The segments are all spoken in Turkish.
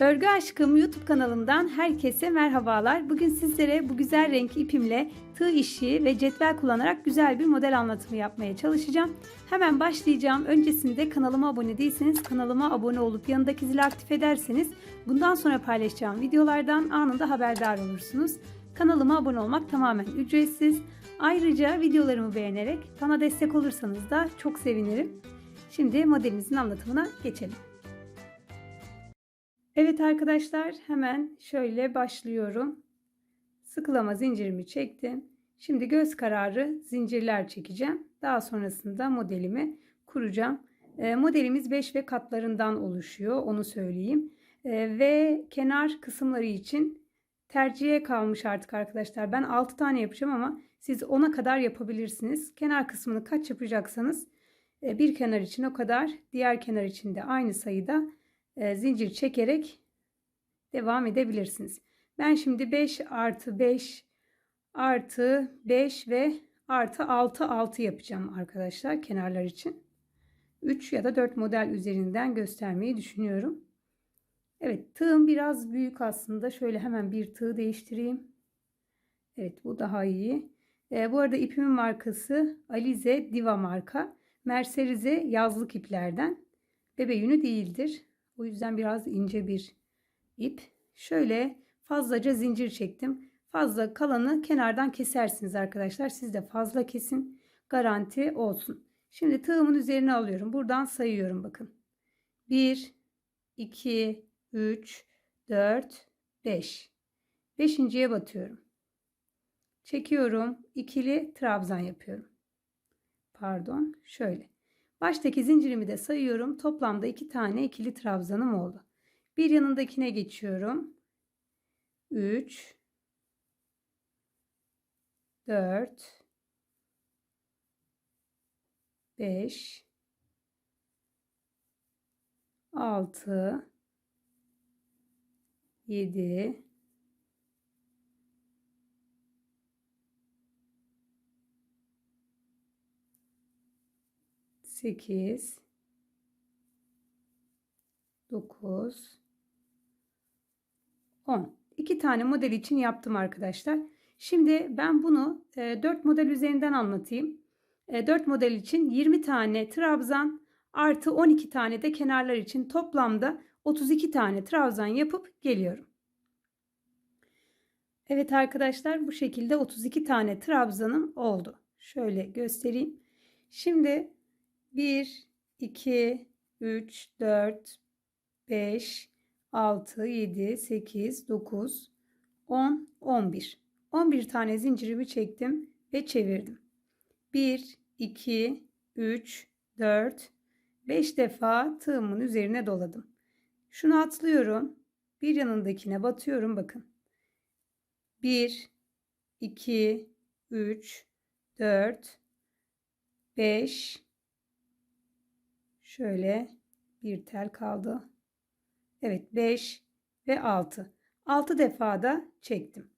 Örgü Aşkım YouTube kanalımdan herkese merhabalar. Bugün sizlere bu güzel renk ipimle tığ işi ve cetvel kullanarak güzel bir model anlatımı yapmaya çalışacağım. Hemen başlayacağım. Öncesinde kanalıma abone değilseniz kanalıma abone olup yanındaki zili aktif ederseniz bundan sonra paylaşacağım videolardan anında haberdar olursunuz. Kanalıma abone olmak tamamen ücretsiz. Ayrıca videolarımı beğenerek bana destek olursanız da çok sevinirim. Şimdi modelimizin anlatımına geçelim. Evet arkadaşlar hemen şöyle başlıyorum. Sıkılama zincirimi çektim. Şimdi göz kararı zincirler çekeceğim. Daha sonrasında modelimi kuracağım. E, modelimiz 5 ve katlarından oluşuyor onu söyleyeyim. E, ve kenar kısımları için tercihe kalmış artık arkadaşlar. Ben 6 tane yapacağım ama siz 10'a kadar yapabilirsiniz. Kenar kısmını kaç yapacaksanız e, bir kenar için o kadar, diğer kenar için de aynı sayıda e, zincir çekerek devam edebilirsiniz. Ben şimdi 5 artı 5 artı 5 ve artı 6 6 yapacağım arkadaşlar kenarlar için. 3 ya da 4 model üzerinden göstermeyi düşünüyorum. Evet tığım biraz büyük aslında. Şöyle hemen bir tığ değiştireyim. Evet bu daha iyi. E, bu arada ipimin markası Alize Diva marka. Mercerize yazlık iplerden. Bebe yünü değildir. O yüzden biraz ince bir ip. Şöyle fazlaca zincir çektim. Fazla kalanı kenardan kesersiniz arkadaşlar. Siz de fazla kesin. Garanti olsun. Şimdi tığımın üzerine alıyorum. Buradan sayıyorum bakın. 1, 2, 3, 4, 5. Beşinciye batıyorum. Çekiyorum. ikili trabzan yapıyorum. Pardon. Şöyle. Baştaki zincirimi de sayıyorum. Toplamda iki tane ikili trabzanım oldu. Bir yanındakine geçiyorum. 3 4 5 6 7 8 9 10 2 tane model için yaptım arkadaşlar. Şimdi ben bunu 4 model üzerinden anlatayım. 4 model için 20 tane trabzan artı 12 tane de kenarlar için toplamda 32 tane trabzan yapıp geliyorum. Evet arkadaşlar bu şekilde 32 tane trabzanım oldu. Şöyle göstereyim. Şimdi 1, 2, 3, 4, 5, 6, 7, 8, 9, 10, 11. 11 tane zincirimi çektim ve çevirdim. 1, 2, 3, 4, 5 defa tığımın üzerine doladım. Şunu atlıyorum. Bir yanındakine batıyorum bakın. 1, 2, 3, 4, 5, Şöyle bir tel kaldı. Evet 5 ve 6. 6 defa da çektim.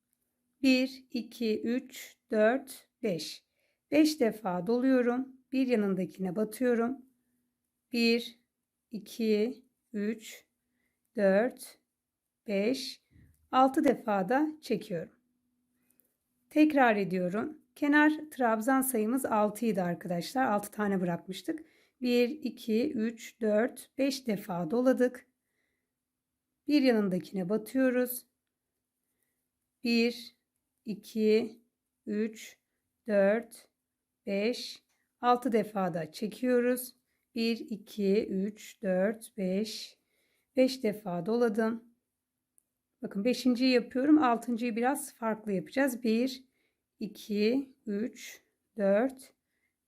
1, 2, 3, 4, 5. 5 defa doluyorum. Bir yanındakine batıyorum. 1, 2, 3, 4, 5, 6 defa da çekiyorum. Tekrar ediyorum. Kenar trabzan sayımız 6 idi arkadaşlar. 6 tane bırakmıştık. 1, 2, 3, 4, 5 defa doladık. Bir yanındakine batıyoruz. 1, 2, 3, 4, 5, 6 defa da çekiyoruz. 1, 2, 3, 4, 5, 5 defa doladım. Bakın 5.yi yapıyorum. 6.yı biraz farklı yapacağız. 1, 2, 3, 4,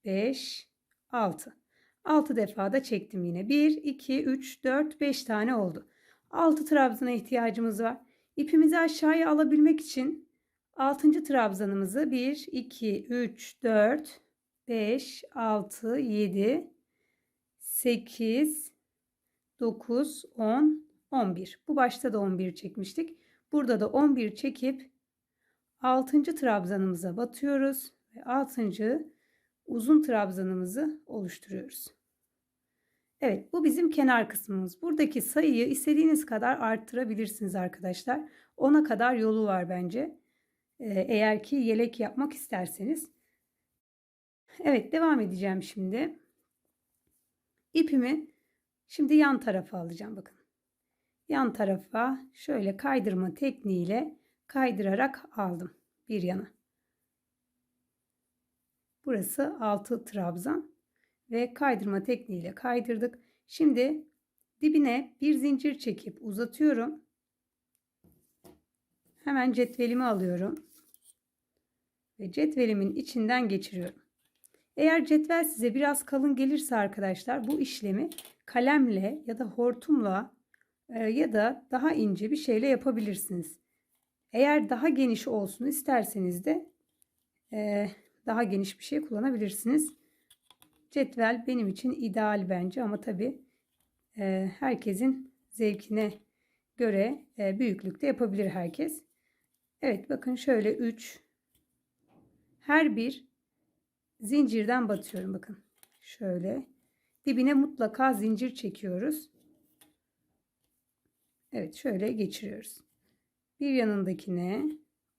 5, 6. 6 defa da çektim yine. 1, 2, 3, 4, 5 tane oldu. 6 trabzana ihtiyacımız var. İpimizi aşağıya alabilmek için 6. trabzanımızı 1, 2, 3, 4, 5, 6, 7, 8, 9, 10, 11. Bu başta da 11 çekmiştik. Burada da 11 çekip 6. trabzanımıza batıyoruz ve 6 uzun trabzanımızı oluşturuyoruz. Evet bu bizim kenar kısmımız. Buradaki sayıyı istediğiniz kadar arttırabilirsiniz arkadaşlar. 10'a kadar yolu var bence. Ee, eğer ki yelek yapmak isterseniz. Evet devam edeceğim şimdi. İpimi şimdi yan tarafa alacağım bakın. Yan tarafa şöyle kaydırma tekniğiyle kaydırarak aldım bir yana. Burası altı trabzan ve kaydırma tekniğiyle kaydırdık. Şimdi dibine bir zincir çekip uzatıyorum. Hemen cetvelimi alıyorum. Ve cetvelimin içinden geçiriyorum. Eğer cetvel size biraz kalın gelirse arkadaşlar bu işlemi kalemle ya da hortumla e, ya da daha ince bir şeyle yapabilirsiniz. Eğer daha geniş olsun isterseniz de e, daha geniş bir şey kullanabilirsiniz. Cetvel benim için ideal bence ama tabi e, herkesin zevkine göre e, büyüklükte yapabilir herkes. Evet bakın şöyle 3 her bir zincirden batıyorum bakın. Şöyle dibine mutlaka zincir çekiyoruz. Evet şöyle geçiriyoruz. Bir yanındakine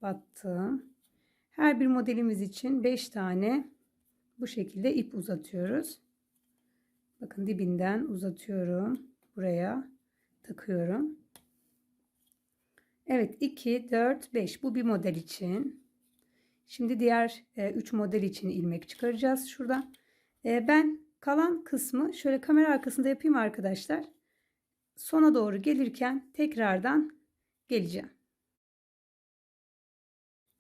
battım. Her bir modelimiz için 5 tane bu şekilde ip uzatıyoruz. Bakın dibinden uzatıyorum. Buraya takıyorum. Evet 2, 4, 5 bu bir model için. Şimdi diğer 3 e, model için ilmek çıkaracağız şurada. E, ben kalan kısmı şöyle kamera arkasında yapayım arkadaşlar. Sona doğru gelirken tekrardan geleceğim.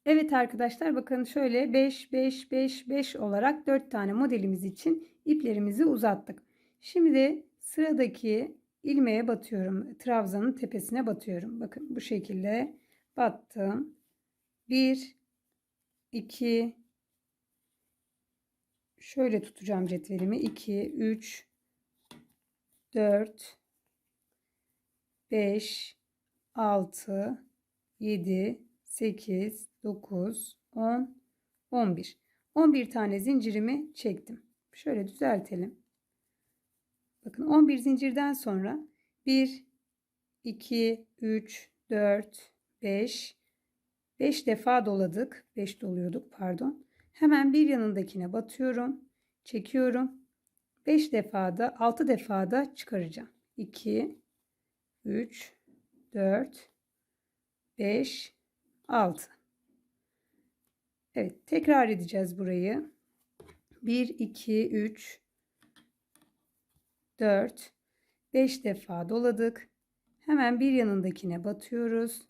Evet arkadaşlar bakın şöyle 5 5 5 5 olarak 4 tane modelimiz için iplerimizi uzattık. Şimdi sıradaki ilmeğe batıyorum. Trabzanın tepesine batıyorum. Bakın bu şekilde battım. 1 2 şöyle tutacağım cetvelimi. 2 3 4 5 6 7 8 9 10 11 11 tane zincirimi çektim. Şöyle düzeltelim. Bakın 11 zincirden sonra 1 2 3 4 5 5 defa doladık. 5 doluyorduk pardon. Hemen bir yanındakine batıyorum. Çekiyorum. 5 defada 6 defada çıkaracağım. 2 3 4 5 6 Evet tekrar edeceğiz burayı. 1 2 3 4 5 defa doladık. Hemen bir yanındakine batıyoruz.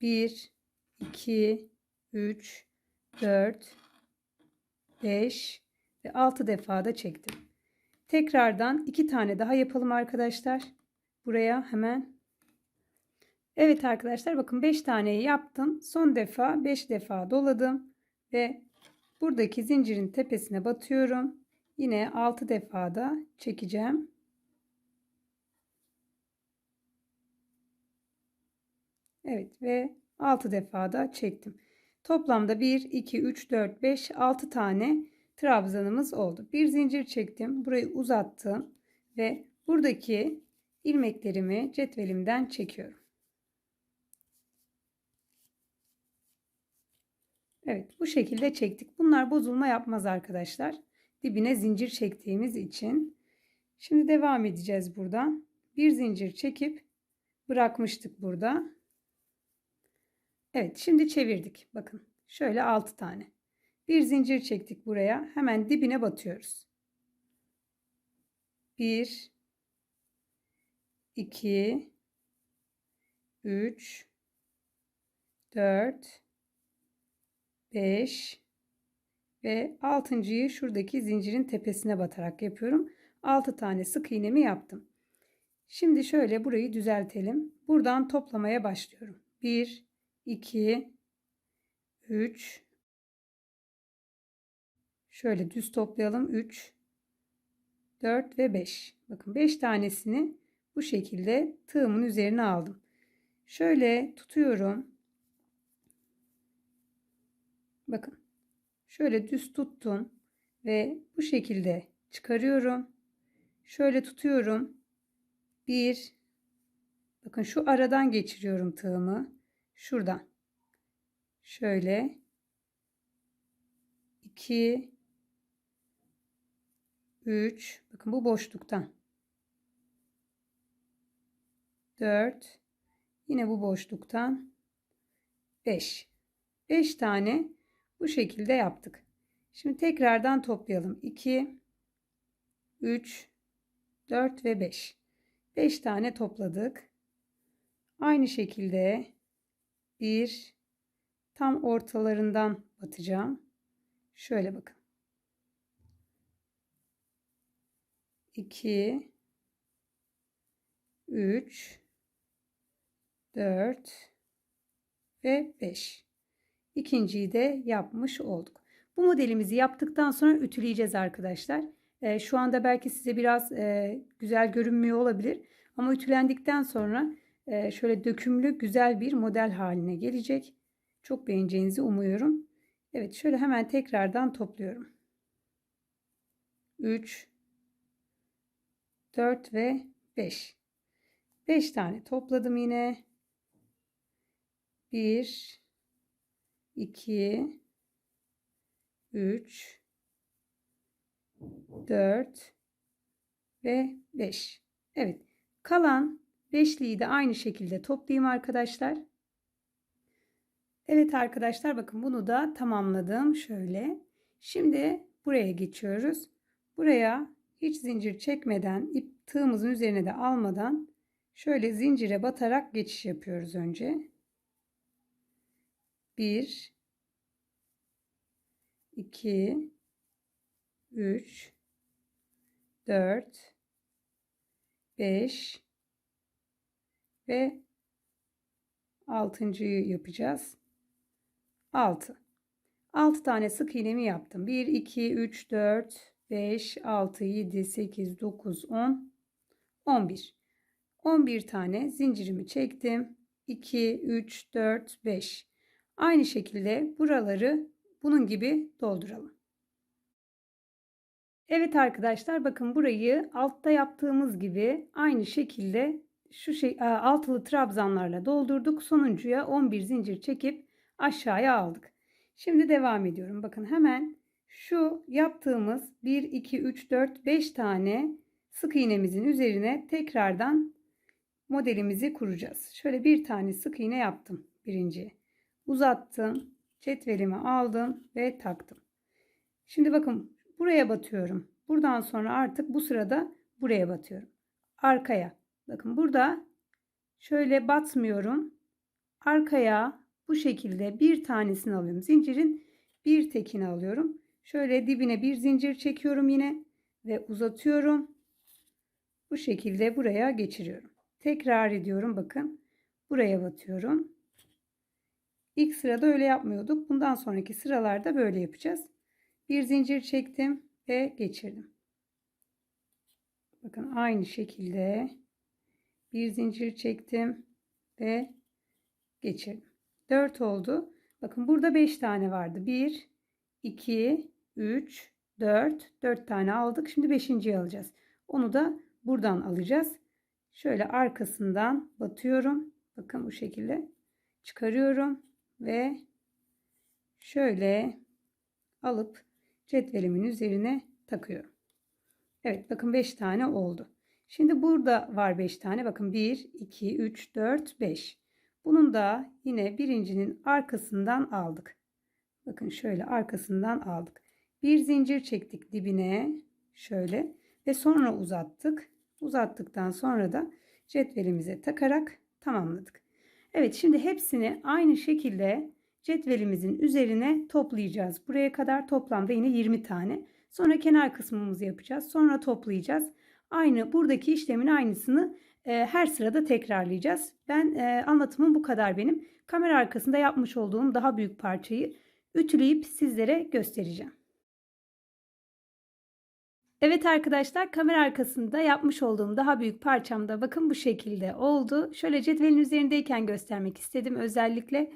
1 2 3 4 5 ve 6 defa da çektim. Tekrardan iki tane daha yapalım arkadaşlar. Buraya hemen Evet arkadaşlar bakın 5 taneyi yaptım. Son defa 5 defa doladım ve buradaki zincirin tepesine batıyorum. Yine 6 defa da çekeceğim. Evet ve 6 defa da çektim. Toplamda 1, 2, 3, 4, 5, 6 tane trabzanımız oldu. Bir zincir çektim. Burayı uzattım ve buradaki ilmeklerimi cetvelimden çekiyorum. Evet bu şekilde çektik. Bunlar bozulma yapmaz arkadaşlar. Dibine zincir çektiğimiz için. Şimdi devam edeceğiz buradan. Bir zincir çekip bırakmıştık burada. Evet şimdi çevirdik. Bakın şöyle 6 tane. Bir zincir çektik buraya. Hemen dibine batıyoruz. 1 2 3 4 5 ve altıncıyı şuradaki zincirin tepesine batarak yapıyorum. 6 tane sık iğnemi yaptım. Şimdi şöyle burayı düzeltelim. Buradan toplamaya başlıyorum. 1 2 3 Şöyle düz toplayalım. 3 4 ve 5. Bakın 5 tanesini bu şekilde tığımın üzerine aldım. Şöyle tutuyorum. Bakın. Şöyle düz tuttum. ve bu şekilde çıkarıyorum. Şöyle tutuyorum. Bir, bakın şu aradan geçiriyorum tığımı. Şuradan. Şöyle. iki, üç. Bakın bu boşluktan. Dört. Yine bu boşluktan. Beş. Beş tane bu şekilde yaptık. Şimdi tekrardan toplayalım. 2, 3, 4 ve 5. 5 tane topladık. Aynı şekilde bir tam ortalarından batacağım. Şöyle bakın. 2 3 4 ve 5. İkinciyi de yapmış olduk. Bu modelimizi yaptıktan sonra ütüleyeceğiz arkadaşlar. E, şu anda belki size biraz e, güzel görünmüyor olabilir. Ama ütülendikten sonra e, şöyle dökümlü güzel bir model haline gelecek. Çok beğeneceğinizi umuyorum. Evet şöyle hemen tekrardan topluyorum. 3 4 ve 5. 5 tane topladım yine. 1 2 3 4 ve 5. Evet. Kalan beşliği de aynı şekilde toplayayım arkadaşlar. Evet arkadaşlar bakın bunu da tamamladım. Şöyle. Şimdi buraya geçiyoruz. Buraya hiç zincir çekmeden ip tığımızın üzerine de almadan şöyle zincire batarak geçiş yapıyoruz önce. 1 2 3 4 5 ve altıncıyı yapacağız. 6 6 tane sık iğnemi yaptım. 1 2 3 4 5 6 7 8 9 10 11 11 tane zincirimi çektim. 2 3 4 5 aynı şekilde buraları bunun gibi dolduralım. Evet arkadaşlar bakın burayı altta yaptığımız gibi aynı şekilde şu şey altılı trabzanlarla doldurduk. Sonuncuya 11 zincir çekip aşağıya aldık. Şimdi devam ediyorum. Bakın hemen şu yaptığımız 1 2 3 4 5 tane sık iğnemizin üzerine tekrardan modelimizi kuracağız. Şöyle bir tane sık iğne yaptım birinci. Uzattım. Cetvelimi aldım ve taktım. Şimdi bakın buraya batıyorum. Buradan sonra artık bu sırada buraya batıyorum. Arkaya. Bakın burada şöyle batmıyorum. Arkaya bu şekilde bir tanesini alıyorum. Zincirin bir tekini alıyorum. Şöyle dibine bir zincir çekiyorum yine ve uzatıyorum. Bu şekilde buraya geçiriyorum. Tekrar ediyorum bakın. Buraya batıyorum. İlk sırada öyle yapmıyorduk. Bundan sonraki sıralarda böyle yapacağız. Bir zincir çektim ve geçirdim. Bakın aynı şekilde bir zincir çektim ve geçirdim. 4 oldu. Bakın burada 5 tane vardı. 1 2 3 4 4 tane aldık. Şimdi 5.yi alacağız. Onu da buradan alacağız. Şöyle arkasından batıyorum. Bakın bu şekilde çıkarıyorum ve şöyle alıp cetvelimin üzerine takıyorum. Evet bakın 5 tane oldu. Şimdi burada var 5 tane. Bakın 1, 2, 3, 4, 5. Bunun da yine birincinin arkasından aldık. Bakın şöyle arkasından aldık. Bir zincir çektik dibine şöyle ve sonra uzattık. Uzattıktan sonra da cetvelimize takarak tamamladık. Evet şimdi hepsini aynı şekilde cetvelimizin üzerine toplayacağız. Buraya kadar toplamda yine 20 tane. Sonra kenar kısmımızı yapacağız. Sonra toplayacağız. Aynı buradaki işlemin aynısını e, her sırada tekrarlayacağız. Ben e, anlatımım bu kadar benim. Kamera arkasında yapmış olduğum daha büyük parçayı ütüleyip sizlere göstereceğim. Evet arkadaşlar kamera arkasında yapmış olduğum daha büyük parçamda bakın bu şekilde oldu. Şöyle cetvelin üzerindeyken göstermek istedim özellikle.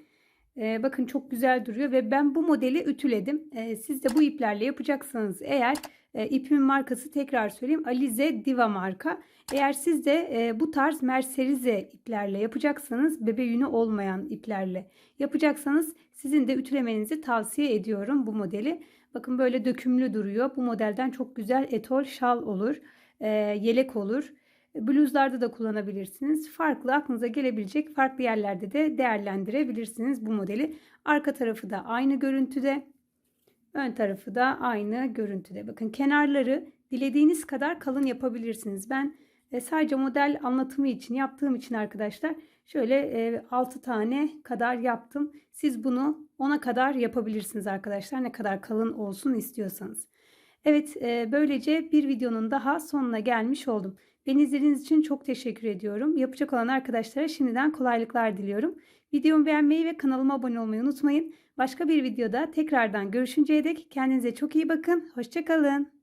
Ee, bakın çok güzel duruyor ve ben bu modeli ütüledim. Ee, siz de bu iplerle yapacaksınız eğer e, ipimin markası tekrar söyleyeyim Alize Diva marka. Eğer siz de e, bu tarz merserize iplerle yapacaksanız bebe yünü olmayan iplerle yapacaksanız sizin de ütülemenizi tavsiye ediyorum bu modeli. Bakın böyle dökümlü duruyor. Bu modelden çok güzel etol şal olur, e, yelek olur. Bluzlarda da kullanabilirsiniz. Farklı aklınıza gelebilecek farklı yerlerde de değerlendirebilirsiniz bu modeli. Arka tarafı da aynı görüntüde. Ön tarafı da aynı görüntüde. Bakın kenarları dilediğiniz kadar kalın yapabilirsiniz. Ben e, sadece model anlatımı için yaptığım için arkadaşlar şöyle e, 6 tane kadar yaptım. Siz bunu 10'a kadar yapabilirsiniz arkadaşlar. Ne kadar kalın olsun istiyorsanız. Evet e, böylece bir videonun daha sonuna gelmiş oldum. Beni izlediğiniz için çok teşekkür ediyorum. Yapacak olan arkadaşlara şimdiden kolaylıklar diliyorum. Videomu beğenmeyi ve kanalıma abone olmayı unutmayın. Başka bir videoda tekrardan görüşünceye dek kendinize çok iyi bakın. Hoşçakalın.